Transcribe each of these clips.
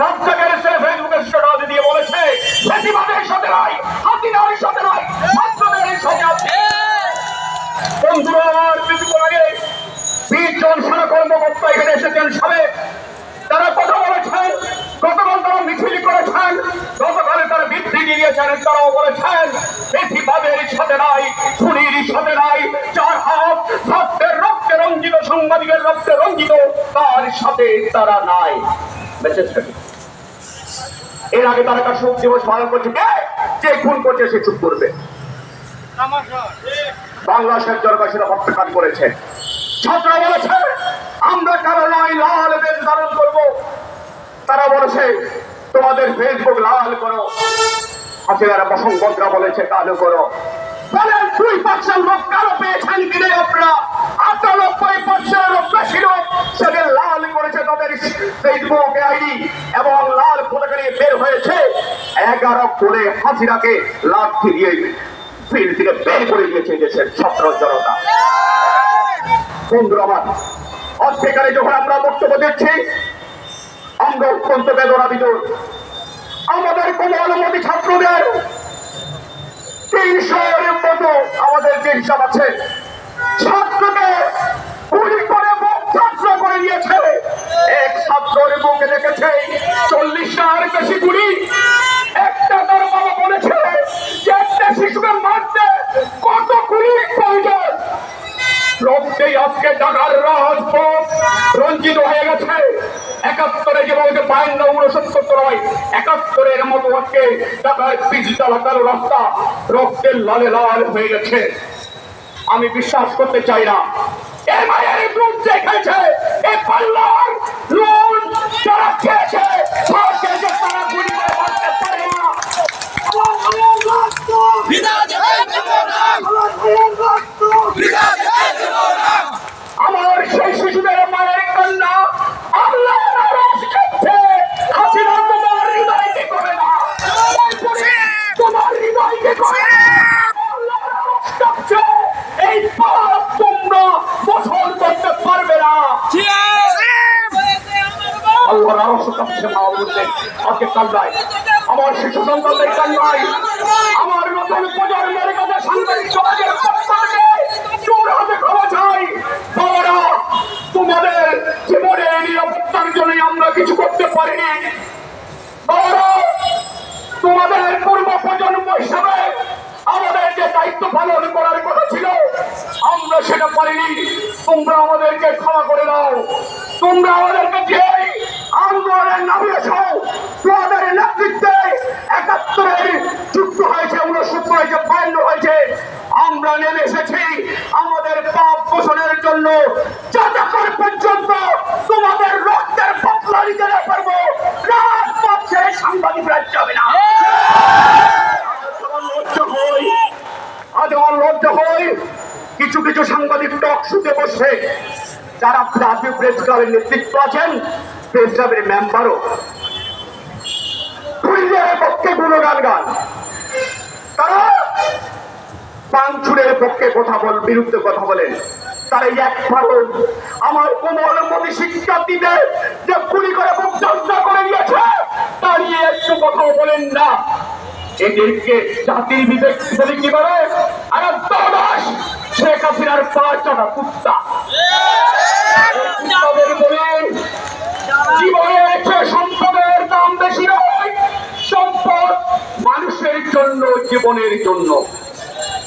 রাজ্জাকের সে ফেসবুকে দিয়ে বলেছে, বেশিবাদের সাথে হাসিনার সাথে নাই ছাত্রদের সাথে আছে। বন্ধুরা আমার কিছুক্ষণ আগে তারা কথা বলেছেন, গতকাল তারা মিছিল করেছেন, গতকালে তারা বিবৃতি দিয়েছেন তারাও বলেছেন, বেশিবাদের সাথে নাই খুনির সাথে নাই চার হাত ছাত্রের রক্তে রঞ্জিত, সাংবাদিকের রক্তে রঞ্জিত, তার সাথে তারা নাই। মেসেজ এর আগে তারা একটা শোক দিবস পালন করছে? যে খুন করছে সে চুপ করবে। বাংলাদেশের দরকার সেটা করেছে। ছাত্র বলেছে, আমরা কারও নয় লাল বেশ ধারণ করব। তারা বলেছে, তোমাদের ফেসবুক লাল করো। হাসিনারা বসংবদরা বলেছে, কালো করো। বলেন, দুই পার্সেন্ট লোক কালো পেয়েছেন কিনে আপনারা। আটানব্বই পার্সেন্ট লোক বেশি লোক সেদিন লাল করেছে তাদের ফেসবুক আইডি এবং এগারো করে হাসিনাকে লাঠি দিয়ে ফিল্ড থেকে বের করে দিয়েছে দেশের ছাত্র জনতা। বন্ধুরা অস্বীকারে যখন আমরা বক্তব্য দিচ্ছি আমরা অত্যন্ত বেদনাবিত আমাদের কোনো অনুমতি ছাত্রদের তিনশোর মতো আমাদের যে হিসাব আছে। গুলি করে মুখ করে দিয়েছে এক ছাত্রের বুকে দেখেছে চল্লিশটার বেশি গুলি। একটা তার বাবা যে একটা শিশুকে মারতে কত গুলি প্রয়োজন। রক্তেই আজকে ঢাকার রাজপথ রঞ্জিত হয়ে গেছে। লালে লাল হয়ে গেছে। আমি বিশ্বাস করতে চাই না। এ মায়ের দুধ যে খেয়েছে এ পাল্লার নুন যারা খেয়েছে সরকে যে তারা গুলি করে মারতে পারে না আমার মায়ের রক্ত! আমার মায়ের রক্ত! আমার সেই শিশুদের মায়ের কান্না আল্লাহ নারাজ করছে হাসিনা তোমার হৃদয়কে করে না তারপরে তোমার হৃদয়কে করে না আল্লাহ নারাজ করছে এই পাপ তোমরা বছর করতে পারবে না আল্লাহ করছে মা বলতে আজকে কান্নায়। আমার শিশু সন্তানদের কান্নায়। আমার নতুন প্রজন্মের কাছে সমাজের বাবারা, তোমাদের জন্য আমরা কিছু করতে তোমাদের প্রজন্ম হিসাবে দায়িত্ব আমরা সেটা পারিনি। তোমরা আমাদেরকে ক্ষমা করে দাও। তোমরা আমাদেরকে আন্দোলনের নামিয়েছ তোমাদের নেতৃত্বে একাত্তরের যুদ্ধ হয়েছে উনসত্তর হয়েছে বায়ান্ন হয়েছে আমরা এসেছি আমাদের পাপ পোষণের জন্য যতক্ষণ পর্যন্ত তোমাদের রক্তের বদলা নিতে না পারব, রাজপথ ছেড়ে সাংবাদিকরা যাবে না। আমার লজ্জা হই আজ আমার কিছু কিছু সাংবাদিক টক শুতে বসে, যারা প্রেস ক্লাবের নেতৃত্ব আছেন, প্রেস ক্লাবের মেম্বারও। পক্ষে গুণগান গান তারা পাংচুরের পক্ষে কথা বল, বিরুদ্ধে কথা বলেন। তারা একবারও আমার কোমল মতি শিক্ষার্থীদের যে গুলি করে মুখ করে দিয়েছে দাঁড়িয়ে একটু কথাও বলেন না। এদেরকে জাতির বিবেক বলে কি বলে আর দাস শেখ হাসিনার পাঁচ টাকা কুত্তা এই জীবনের সম্পদের দাম বেশি নয়, সম্পদ মানুষের জন্য, জীবনের জন্য।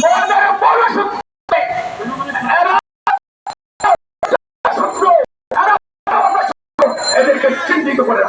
মদের বড় শত্রু। এদেরকে চিহ্নিত করে।